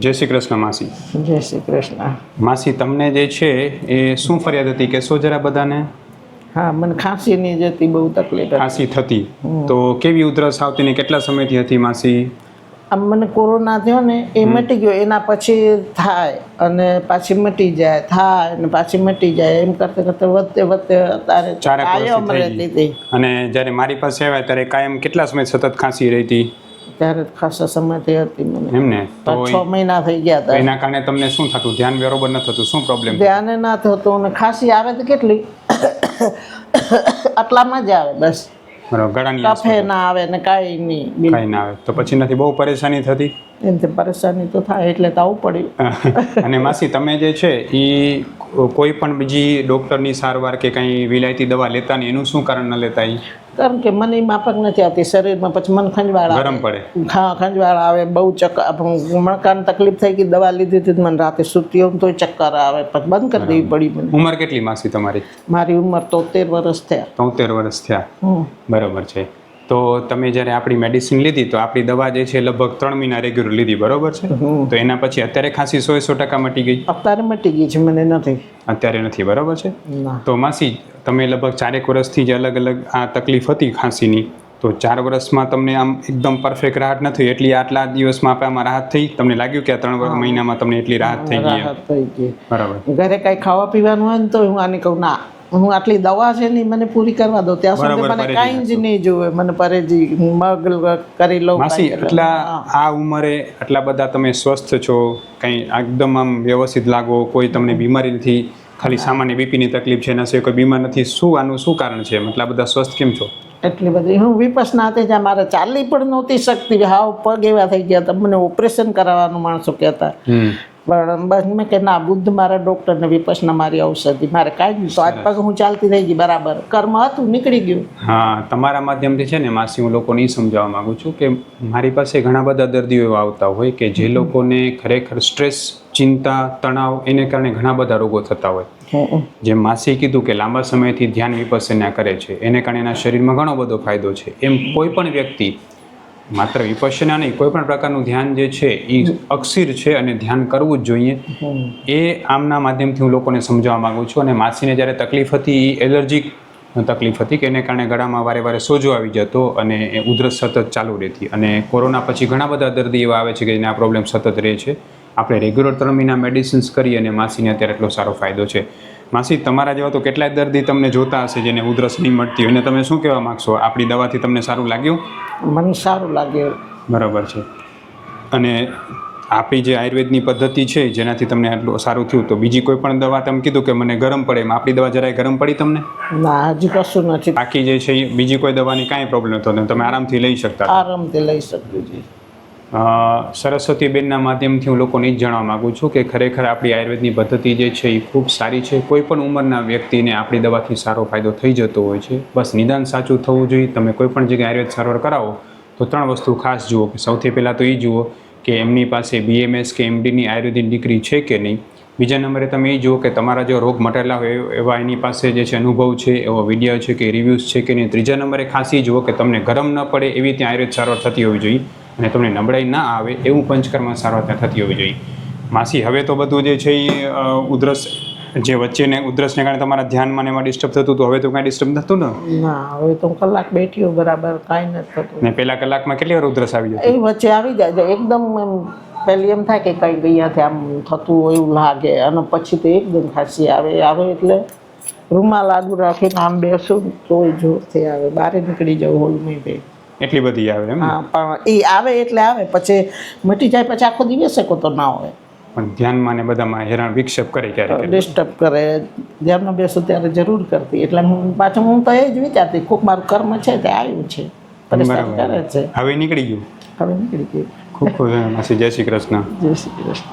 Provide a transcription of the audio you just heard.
જય શ્રી કૃષ્ણ માસી. જય શ્રી કૃષ્ણ. માસી તમને જે છે એ શું ફરિયાદ હતી? કહેશો જરા બધાને. હા મને ખાંસીની જતી બહુ તકલીફ હતી. ખાંસી થતી. તો કેવી ઉધરસ આવતી ને કેટલા સમયથી હતી માસી? આમ મને કોરોના થયો ને એ મટી ગયો એના પછી થાય અને પાછી મટી જાય થાય અને પાછી મટી જાય એમ કરતે કરતે વધતે વધતે અત્યારે હતી. અને જ્યારે મારી પાસે આવ્યા ત્યારે કાયમ કેટલા સમય સતત ખાંસી રહી હતી ત્યારે ખાસા સમયથી હતી મને. એમને? તો છ મહિના થઈ ગયા હતા. એના કારણે તમને શું થતું? ધ્યાન બરોબર ન થતું. શું પ્રોબ્લેમ ધ્યાન ના થતું અને ખાંસી આવે તો કેટલી? આટલામાં જ આવે બસ. કફે ના આવે ને કાંઈ નહીં કાંઈ ના આવે. તો પછી નથી બહુ પરેશાની થતી? એમથી પરેશાની તો થાય એટલે તો આવું પડ્યું. અને માસી તમે જે છે એ કોઈ પણ બીજી ડૉક્ટરની સારવાર કે કંઈ વિલાયતી દવા લેતા ને એનું શું કારણ ન લેતા એ કારણ કે મને માફક નથી આવતી શરીરમાં પછી મને ખંજવાળ ગરમ પડે. હા ખંજવાળ આવે બહુ ચક્કર મણકાને તકલીફ થઈ ગઈ દવા લીધી હતી મને રાતે સૂતી હોઉં તોય ચક્કર આવે પછી બંધ કરી દેવી પડી મને. ઉંમર કેટલી માસી તમારી? મારી ઉંમર તોતેર વર્ષ થયા. તોતેર વર્ષ થયા. બરાબર છે. તો તમે જ્યારે આપણી મેડિસિન લીધી તો આપણી દવા જે છે લગભગ ત્રણ મહિના રેગ્યુલર લીધી બરોબર છે? તો એના પછી અત્યારે ખાંસી સો સો ટકા મટી ગઈ? અત્યારે મટી ગઈ છે મને નથી. અત્યારે નથી બરોબર છે? તો માસી તમે લગભગ ચારેક વર્ષથી જ અલગ અલગ આ તકલીફ હતી ખાંસીની. તો ચાર વર્ષમાં તમને આમ એકદમ પરફેક્ટ રાહત નથી એટલી આટલા દિવસમાં આપણે આમાં રાહત થઈ? તમને લાગ્યું કે આ ત્રણ મહિનામાં તમને એટલી રાહત થઈ ગઈ બરાબર. ઘરે કાંઈ ખાવા પીવાનું હોય ને તો હું આને કહું ના. હું આટલી દવા છે ને મને પૂરી કરવા દો. ત્યાં સુધી મને કાંઈ જ નહીં જોવે. મને પરેજી મગ કરી લઉં માસી એટલા આ ઉંમરે આટલા બધા તમે સ્વસ્થ છો કંઈ એકદમ આમ વ્યવસ્થિત લાગો કોઈ તમને બીમારી નથી ખાલી સામાન્ય બીપીની તકલીફ છે એના સિવાય કોઈ બીમાર નથી શું આનું શું કારણ છે? મતલબ બધા સ્વસ્થ કેમ છો? એટલી બધી હું વિપસના હતી જ્યાં મારે ચાલી પણ નહોતી શકતી. હાવ પગ એવા થઈ ગયા હતા. મને ઓપરેશન કરાવવાનું માણસો કહેતા. પણ બસ મેં કે ના બુદ્ધ મારા ડૉક્ટરને વિપસના મારી ઔષધિ મારે કાંઈ નહીં. તો આજ પગ હું ચાલતી થઈ ગઈ બરાબર. કર્મ હતું નીકળી ગયું. હા તમારા માધ્યમથી છે ને માસી હું લોકોને એ સમજાવવા માગું છું કે મારી પાસે ઘણા બધા દર્દીઓ એવા આવતા હોય કે જે લોકોને ખરેખર સ્ટ્રેસ ચિંતા તણાવ એને કારણે ઘણા બધા રોગો થતા હોય. જે જેમ માસી કીધું કે લાંબા સમયથી ધ્યાન વિપસના કરે છે એને કારણે એના શરીરમાં ઘણો બધો ફાયદો છે. એમ કોઈ પણ વ્યક્તિ માત્ર વિપશ્યના નહીં કોઈ પણ પ્રકારનું ધ્યાન જે છે એ અક્ષીર છે અને ધ્યાન કરવું જ જોઈએ. એ આમના માધ્યમથી હું લોકોને સમજાવવા માગું છું અને માસીને જ્યારે તકલીફ હતી એ એલર્જીક તકલીફ હતી કે એને કારણે ગળામાં વારે વારે સોજો આવી જતો અને એ ઉધરસ સતત ચાલુ રહેતી. અને કોરોના પછી ઘણા બધા દર્દી એવા આવે છે કે જેને આ પ્રોબ્લેમ સતત રહે છે. આપણે રેગ્યુલર ત્રણ મહિના મેડિસિન્સ કરી અને માસીને અત્યારે એટલો સારો ફાયદો છે. માસી તમારા જેવા તો કેટલાય દર્દી તમને જોતા હશે જેને ઉધરસ નહીં મળતી હોય. અને તમે શું કહેવા માગશો? આપણી દવાથી તમને સારું લાગ્યું? મને સારું લાગ્યું. બરાબર છે. અને આપણી જે આયુર્વેદની પદ્ધતિ છે જેનાથી તમને આટલું સારું થયું તો બીજી કોઈ પણ દવા તમે કીધું કે મને ગરમ પડે એમ આપણી દવા જરાય ગરમ પડી તમને? ના હજી કશું નથી. બાકી જે છે બીજી કોઈ દવાની કાંઈ પ્રોબ્લેમ તો ને તમે આરામથી લઈ શકતા આરામથી લઈ શકું છું. અ, સરસ્વતીબેનના માધ્યમથી હું લોકોને જ જાણવા માગું છું કે ખરેખર આપણી આયુર્વેદની પદ્ધતિ જે છે એ ખૂબ સારી છે. કોઈ પણ ઉંમરના વ્યક્તિને આપણી દવાથી સારો ફાયદો થઈ જતો હોય છે. બસ નિદાન સાચું થવું જોઈએ. તમે કોઈ પણ જગ્યાએ આયુર્વેદ સારવાર કરાવો, તો ત્રણ વસ્તુ ખાસ જુઓ કે સૌથી પહેલાં તો એ જુઓ કે એમની પાસે બીએમએસ કે એમડીની આયુર્વેદિક ડિગ્રી છે કે નહીં. બીજા નંબરે તમે એ જુઓ કે તમારા જો રોગ મટેલા હોય એવા એની પાસે જે છે અનુભવ છે, એવો વીડિયો છે કે રિવ્યૂઝ છે કે નહીં. ત્રીજા નંબરે ખાસ જુઓ કે તમને ગરમ ન પડે એવી ત્યાં આયુર્વેદ સારવાર થતી હોવી જોઈએ. અને તમને નબળાઈ ના આવે એવું પંચકર્મ સારવાર ત્યાં થતી હોવી જોઈએ. માસી હવે તો બધું જે છે એ ઉધરસ જે વચ્ચેને ઉધરસને કારણે તમારા ધ્યાનમાં ને એમાં ડિસ્ટર્બ થતું હતું હવે તો કાંઈ ડિસ્ટર્બ થતું ને? ના હવે તો કલાક બેઠી હોઉં બરાબર કાંઈ નથી થતું. ને પહેલા કલાકમાં કેટલી વાર ઉધરસ આવી જાય એ વચ્ચે આવી જાય છે એકદમ એમ પહેલી એમ થાય કે કંઈક અહીંયાથી આમ થતું હોય એવું લાગે અને પછી તો એકદમ ખાંસી આવે આવે એટલે રૂમાલ લાગુ રાખીને આમ બેસું તોય જોરથી આવે બહાર નીકળી જાઉં હોલમાં બે એટલી બધી આવે એમ હા પણ એ આવે એટલે આવે. પછી મટી જાય પછી આખો દિવસ તો ના હોય. પણ ધ્યાનમાં ને બધામાં હેરાન વિક્ષેપ કરે ક્યારે ડિસ્ટર્બ કરે. ધ્યાનમાં બેસું ત્યારે જરૂર કરતી. એટલે હું પાછું હું તો એ જ વિચારતી ખૂબ મારું કર્મ છે તે આવ્યું છે. પરેશાન કરે છે. હવે નીકળી ગયું? હવે નીકળી ગયું. ખૂબ ખૂબ જય શ્રી કૃષ્ણ. જય શ્રી કૃષ્ણ.